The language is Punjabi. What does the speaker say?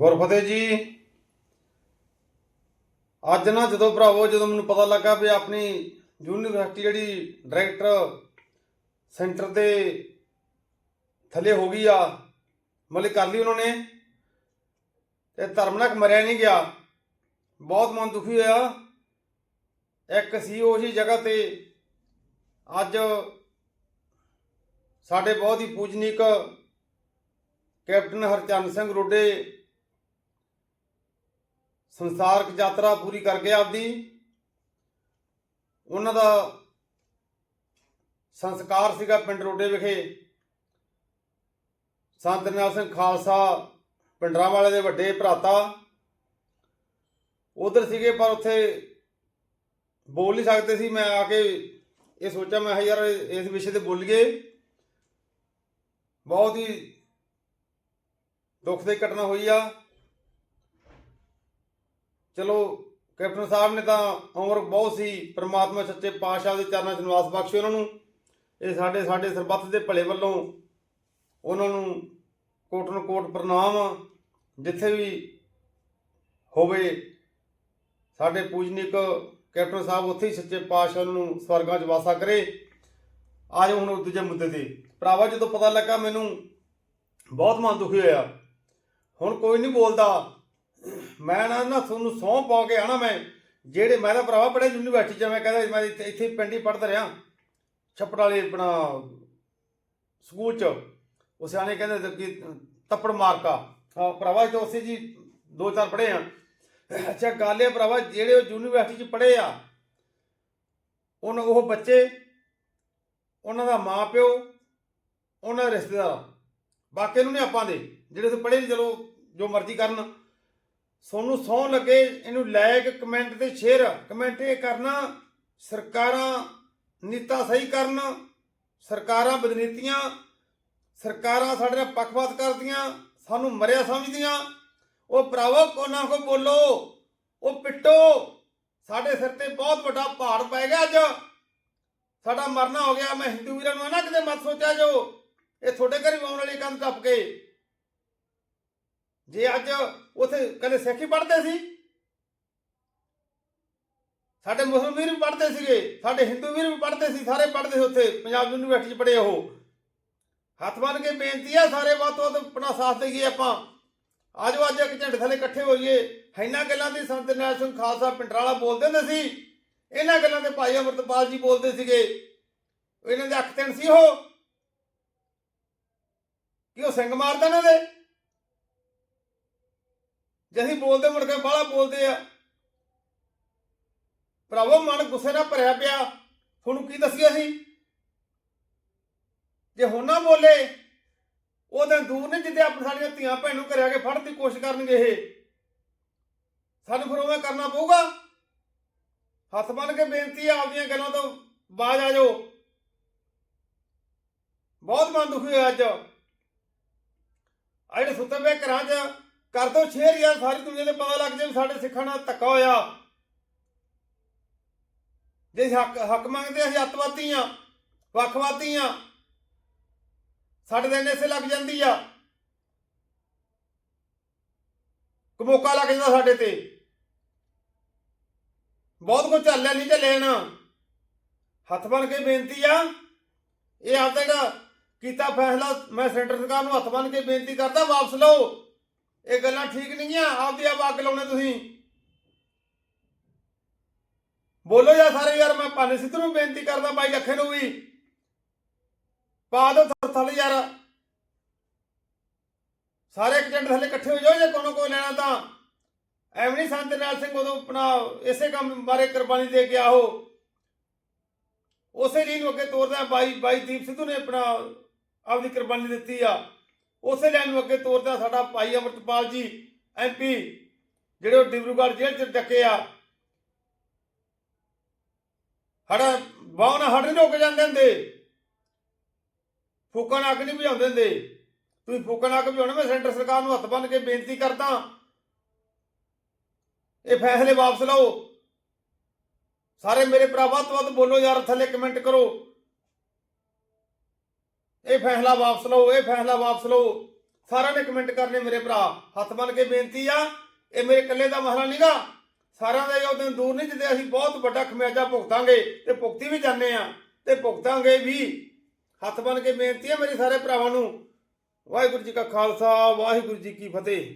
ਗੁਰਫਤਿਹ ਜੀ। ਅੱਜ ਨਾ ਜਦੋਂ ਭਰਾਵੋ, ਜਦੋਂ ਮੈਨੂੰ ਪਤਾ ਲੱਗਾ ਵੀ ਆਪਣੀ ਯੂਨੀਵਰਸਿਟੀ ਜਿਹੜੀ ਡਾਇਰੈਕਟਰ ਸੈਂਟਰ ਦੇ ਥੱਲੇ ਹੋ ਗਈ ਆ, ਮਤਲਬ ਕਰ ਲਈ ਉਹਨਾਂ ਨੇ, ਤੇ ਧਰਮਨਕ ਮਰਿਆ ਨਹੀਂ ਗਿਆ। ਬਹੁਤ ਮਨ ਦੁਖੀ ਹੋਇਆ। ਇੱਕ ਸੀ ਉਹ ਜੀ ਜਗ੍ਹਾ ਤੇ। ਅੱਜ ਸਾਡੇ ਬਹੁਤ ਹੀ ਪੂਜਨੀਕ ਕੈਪਟਨ ਹਰਚੰਦ ਸਿੰਘ ਰੋਡੇ ਸੰਸਾਰਕ ਯਾਤਰਾ ਪੂਰੀ ਕਰਕੇ ਆਪਦੀ, ਉਹਨਾਂ ਦਾ ਸੰਸਕਾਰ ਸੀਗਾ ਪਿੰਡ ਰੋਡੇ ਵਿਖੇ। ਸੰਤ ਨਿਹਾਲ ਸਿੰਘ ਖਾਲਸਾ ਪਿੰਡਰਾਂ ਵਾਲੇ ਦੇ ਵੱਡੇ ਭਰਾਤਾ। ਉਧਰ ਸੀਗੇ, ਪਰ ਉੱਥੇ ਬੋਲ ਨਹੀਂ ਸਕਦੇ ਸੀ। ਮੈਂ ਆ ਕੇ ਇਹ ਸੋਚਿਆ, ਮੈਂ ਯਾਰ, ਇਸ ਵਿਸ਼ੇ ਤੇ ਬੋਲੀਏ। ਬਹੁਤ ਹੀ ਦੁੱਖ ਦੀ ਘਟਨਾ ਹੋਈ ਆ। ਚਲੋ, ਕੈਪਟਨ ਸਾਹਿਬ ਨੇ ਤਾਂ ਉਮਰ ਬਹੁਤ ਸੀ, ਪ੍ਰਮਾਤਮਾ ਸੱਚੇ ਪਾਤਸ਼ਾਹ ਦੇ ਚਰਨਾਂ 'ਚ ਨਿਵਾਸ ਬਖਸ਼ੇ ਉਹਨਾਂ ਨੂੰ। ਇਹ ਸਾਡੇ ਸਾਡੇ ਸਰਬੱਤ ਦੇ ਭਲੇ ਵੱਲੋਂ ਉਹਨਾਂ ਨੂੰ ਕੋਟਨ ਕੋਟ ਪ੍ਰਣਾਮ, ਜਿੱਥੇ ਵੀ ਹੋਵੇ, ਸਾਡੇ ਪੂਜਨੀਕ ਕੈਪਟਨ ਸਾਹਿਬ ਉੱਥੇ ਹੀ ਸੱਚੇ ਪਾਤਸ਼ਾਹ ਨੂੰ ਸਵਰਗਾਂ 'ਚ ਵਾਸਾ ਕਰੇ। ਆਜੋ ਹੁਣ ਦੂਜੇ ਮੁੱਦੇ ਤੇ। ਭਰਾਵਾ, ਜਦੋਂ ਪਤਾ ਲੱਗਾ ਮੈਨੂੰ, ਬਹੁਤ ਮਨ ਦੁਖੀ ਹੋਇਆ। ਹੁਣ ਕੋਈ ਨਹੀਂ ਬੋਲਦਾ। ਮੈਂ ਨਾ ਨਾ ਤੁਹਾਨੂੰ ਸਹੁੰ ਪਾ ਕੇ ਆਣਾ ਮੈਂ। ਜਿਹੜੇ ਮੈਂ ਤਾਂ ਭਰਾਵਾ ਪੜਿਆ ਯੂਨੀਵਰਸਿਟੀ ਚ ਮੈਂ ਕਹਿੰਦਾ ਮੈਂ ਇੱਥੇ ਇੱਥੇ ਪਿੰਡ ਹੀ ਪੜਦਾ ਰਿਹਾ। ਛੱਪੜ ਵਾਲੇ ਆਪਣਾ ਸਕੂਲ ਚ। ਉਹ ਸਿਆਣੇ ਕਹਿੰਦੇ ਕਿ ਤੱਪੜ ਮਾਰਕਾ। ਹਾਂ, ਭਰਾਵਾ ਜੀ ਤਾਂ ਉਸੇ ਜੀ ਦੋ ਚਾਰ ਪੜ੍ਹੇ ਆ। ਅੱਛਾ, ਗੱਲ ਇਹ ਭਰਾਵਾ, ਜਿਹੜੇ ਉਹ ਯੂਨੀਵਰਸਿਟੀ ਚ ਪੜ੍ਹੇ ਆ ਉਹਨਾਂ ਉਹ ਬੱਚੇ, ਉਹਨਾਂ ਦਾ ਮਾਂ ਪਿਓ, ਉਹਨਾਂ ਦੇ ਰਿਸ਼ਤੇਦਾਰ। ਬਾਕੀ ਨੂੰ ਨਹੀਂ ਆਪਾਂ ਦੇ। ਜਿਹੜੇ ਉੱਥੇ ਪੜ੍ਹੇ ਨੀ, ਚਲੋ ਜੋ ਮਰਜ਼ੀ ਕਰਨ। ਸੋਨੂੰ ਸੌ ਲੱਗੇ, ਇਹਨੂੰ ਲਾਇਕ ਕਮੈਂਟ ਤੇ ਸ਼ੇਅਰ ਕਮੈਂਟ ਇਹ ਕਰਨਾ, ਸਰਕਾਰਾਂ ਨੀਤਾ ਸਹੀ ਕਰਨ, ਸਰਕਾਰਾਂ ਬਦਨੀਤੀਆਂ, ਸਰਕਾਰਾਂ ਸਾਡੇ ਨਾਲ ਪੱਖਪਾਤ ਕਰਦੀਆਂ, ਸਾਨੂੰ ਮਰਿਆ ਸਮਝਦੀਆਂ। ਉਹ ਭਰਾਵੋ, ਕੋਨਾ ਕੋ ਬੋਲੋ, ਉਹ ਪਿੱਟੋ। ਸਾਡੇ ਸਿਰ ਤੇ ਬਹੁਤ ਵੱਡਾ ਪਹਾੜ ਪੈ ਗਿਆ ਅੱਜ। ਸਾਡਾ ਮਰਨਾ ਹੋ ਗਿਆ, ਮੈਂ ਹਿੰਦੂ ਵੀਰਾਂ ਨੂੰ ਨਾ ਕਿਤੇ ਮਤ ਸੋਚਿਆ ਜੋ, ਇਹ ਤੁਹਾਡੇ ਘਰ ਵੀ ਆਉਣ ਵਾਲੀ ਕੰਨ ਟੱਪ ਕੇ। ਜੇ ਅੱਜ ਉਥੇ ਕੱਲੇ ਸਿੱਖ ਹੀ ਪੜ੍ਹਦੇ ਸੀ? ਸਾਡੇ ਮੁਸਲਮਾਨ ਵੀਰ ਵੀ ਪੜ੍ਹਦੇ ਸੀਗੇ, ਸਾਡੇ ਹਿੰਦੂ ਵੀਰ ਵੀ ਪੜ੍ਹਦੇ ਸੀ, ਸਾਰੇ ਪੜ੍ਹਦੇ ਸੀ ਉੱਥੇ, ਪੰਜਾਬ ਯੂਨੀਵਰਸਿਟੀ ਚ ਪੜ੍ਹੇ ਉਹ। ਹੱਥ ਬੰਨ ਕੇ ਬੇਨਤੀ ਆ ਸਾਰੇ ਵੱਧ ਤੋਂ ਵੱਧ ਆਪਣਾ ਸਾਥ ਦੇਈਏ ਆਪਾਂ। ਆਜੋ ਅੱਜ ਇੱਕ ਝੰਡੇ ਥੱਲੇ ਇਕੱਠੇ ਹੋਈਏ। ਇਹਨਾਂ ਗੱਲਾਂ ਦੀ ਸੰਤ ਨਿਹਾਲ ਸਿੰਘ ਖਾਲਸਾ ਪਿੰਡਰਾਲਾ ਬੋਲਦੇ ਹੁੰਦੇ ਸੀ। ਇਹਨਾਂ ਗੱਲਾਂ ਦੇ ਭਾਈ ਅਮਰਤਪਾਲ ਜੀ ਬੋਲਦੇ ਸੀਗੇ। ਇਹਨਾਂ ਦੇ ਅੱਖ ਤਿੰਨ ਸੀ ਉਹ। ਕਿ ਉਹ ਸਿੰਘ ਮਾਰਦਾ ਇਹਨਾਂ ਦੇ ਜੇ ਅਸੀਂ ਬੋਲਦੇ ਮੁੜ ਕੇ ਬਾਹਲਾ ਬੋਲਦੇ ਆ। ਭਰਾਵੋ, ਮਨ ਗੁੱਸੇ ਨਾਲ ਭਰਿਆ ਪਿਆ। ਤੁਹਾਨੂੰ ਕੀ ਦੱਸਿਆ ਅਸੀਂ? ਜੇ ਹੁਣ ਨਾ ਬੋਲੇ, ਉਹ ਦਿਨ ਦੂਰ ਨੇ ਜਿੱਦੇ ਆਪਣੇ ਸਾਡੀਆਂ ਧੀਆਂ ਭੈਣ ਨੂੰ ਘਰੇ ਆ ਕੇ ਫੜਨ ਦੀ ਕੋਸ਼ਿਸ਼ ਕਰਨਗੇ ਇਹ। ਸਾਨੂੰ ਫਿਰ ਉਵੇਂ ਕਰਨਾ ਪਊਗਾ। ਹੱਥ ਬੰਨ ਕੇ ਬੇਨਤੀ ਆ, ਆਪਦੀਆਂ ਗੱਲਾਂ ਤੋਂ ਬਾਜ ਆ ਜਾਓ। ਬਹੁਤ ਮਨ ਦੁਖੀ ਹੋਇਆ ਅੱਜ। ਆ ਜਿਹੜੇ ਸੁੱਤੇ ਪਏ ਘਰਾਂ 'ਚ ਕਰ ਦੋ ਸ਼ੇਅਰ ਯਾਰ ਸਾਰੀ ਦੁਨੀਆ ਦੇ ਪਤਾ ਲੱਗ ਜਾਵੇ ਸਾਡੇ ਸਿੱਖਾਂ ਨਾਲ ਧੱਕਾ ਹੋਇਆ। ਜੇ ਹੱਕ ਹੱਕ ਮੰਗਦੇ ਅਸੀਂ ਅੱਤਵਾਦੀ ਆ, ਵੱਖਵਾਦੀ ਆ, ਸਾਡੇ ਦਿਨ ਇਸੇ ਲੱਗ ਜਾਂਦੀ ਆ। ਕਮੋਕਾ ਲੱਗ ਜਾਂਦਾ ਸਾਡੇ ਤੇ। ਬਹੁਤ ਕੁਝ ਚੱਲਿਆ ਨਹੀਂ ਚੱਲਿਆ ਨਾ। ਹੱਥ ਬਣ ਕੇ ਬੇਨਤੀ ਆ, ਇਹ ਆਪਦਾ ਜਿਹੜਾ ਕੀਤਾ ਫੈਸਲਾ, ਮੈਂ ਸੈਂਟਰ ਸਰਕਾਰ ਨੂੰ ਹੱਥ ਬਣ ਕੇ ਬੇਨਤੀ ਕਰਦਾ, ਵਾਪਸ ਲਓ। ਇਹ ਗੱਲਾਂ ਠੀਕ ਨਹੀਂ ਆ ਆਪਦੀ ਆਪ ਅੱਗ ਲਾਉਣੇ ਤੁਸੀਂ। ਬੋਲੋ ਯਾਰ ਸਾਰੇ ਯਾਰ, ਮੈਂ ਪਾਨੇ ਸਿੱਧੂ ਨੂੰ ਬੇਨਤੀ ਕਰਦਾ ਬਾਈ ਲੱਖੇ ਨੂੰ ਵੀ। ਪਾ ਦੋ ਥਰ ਥੱਲੇ ਯਾਰ। ਸਾਰੇ ਇੱਕ ਝੰਡੇ ਥੱਲੇ ਇਕੱਠੇ ਹੋ ਜਾਓ ਜੇ कोनो ਕੋਈ ਲੈਣਾ ਤਾਂ। ਐਵੇਂ ਨਹੀਂ ਸੰਤ ਨਾਲ ਸਿੰਘ ਉਦੋਂ ਆਪਣਾ ਇਸੇ ਕੰਮ ਬਾਰੇ ਕੁਰਬਾਨੀ ਦੇ ਕੇ ਆਹੋ। ਉਸੇ ਲਈ ਨੂੰ ਅੱਗੇ ਤੋਰਦਾ ਬਾਈ ਬਾਈ ਦੀਪ ਸਿੱਧੂ ਨੇ ਆਪਣਾ ਆਪਦੀ ਕੁਰਬਾਨੀ ਦਿੱਤੀ ਆ। ਉਸੇ ਲੈਣ ਨੂੰ ਅੱਗੇ ਤੋਰਦਾ ਸਾਡਾ ਭਾਈ ਅਮਰਤਪਾਲ ਜੀ ਐਮਪੀ ਜਿਹੜੇ ਉਹ ਡਿਬਰੂਗੜ੍ਹ ਜੇਲ੍ਹ ਚ ਡੱਕੇ ਆ। ਹੜਾ ਬਾਹਣਾ ਹੜ ਨਹੀਂ ਕੇ ਜਾਂਦੇ ਹੁੰਦੇ। ਫੂਕਾਂ ਅੱਗ ਨਹੀਂ ਬੁਝਾਉਂਦੇ ਹੁੰਦੇ। ਤੁਸੀਂ ਫੂਕਾਂ ਅੱਗ ਬੁਝਾਉਣੇ, ਮੈਂ ਸੈਂਟਰ ਸਰਕਾਰ ਨੂੰ ਹੱਥ ਬੰਨ ਕੇ ਬੇਨਤੀ ਕਰਦਾ। ਇਹ ਫੈਸਲੇ ਵਾਪਸ ਲਓ। ਸਾਰੇ ਮੇਰੇ ਭਰਾ ਵੱਧ ਤੋਂ ਵੱਧ ਬੋਲੋ ਯਾਰ, ਥੱਲੇ ਕਮੈਂਟ ਕਰੋ। ਇਹ ਫੈਸਲਾ ਵਾਪਸ ਲਓ, ਇਹ ਫੈਸਲਾ ਵਾਪਸ ਲਓ। ਸਾਰਿਆਂ ਨੇ ਕਮੈਂਟ ਕਰਨੇ ਮੇਰੇ ਭਰਾ। ਹੱਥ ਬੰਨ ਕੇ ਬੇਨਤੀ ਆ, ਇਹ ਮੇਰੇ ਇਕੱਲੇ ਦਾ ਮਸਲਾ ਨਹੀਂਗਾ ਸਾਰਿਆਂ ਦਾ ਇਹ ਉਹ ਦਿਨ ਦੂਰ ਨਹੀਂ ਜਿੱਦੇ ਅਸੀਂ ਬਹੁਤ ਵੱਡਾ ਖਮਿਆਜਾ ਭੁਗਤਾਂਗੇ ਤੇ ਭੁਗਤੀ ਵੀ ਜਾਂਦੇ ਆ। ਤੇ ਭੁਗਤਾਂਗੇ ਵੀ। ਹੱਥ ਬੰਨ ਕੇ ਬੇਨਤੀ ਆ ਮੇਰੇ ਸਾਰੇ ਭਰਾਵਾਂ ਨੂੰ। ਵਾਹਿਗੁਰੂ ਜੀ ਕਾ ਖਾਲਸਾ, ਵਾਹਿਗੁਰੂ ਜੀ ਕੀ ਫਤਿਹ।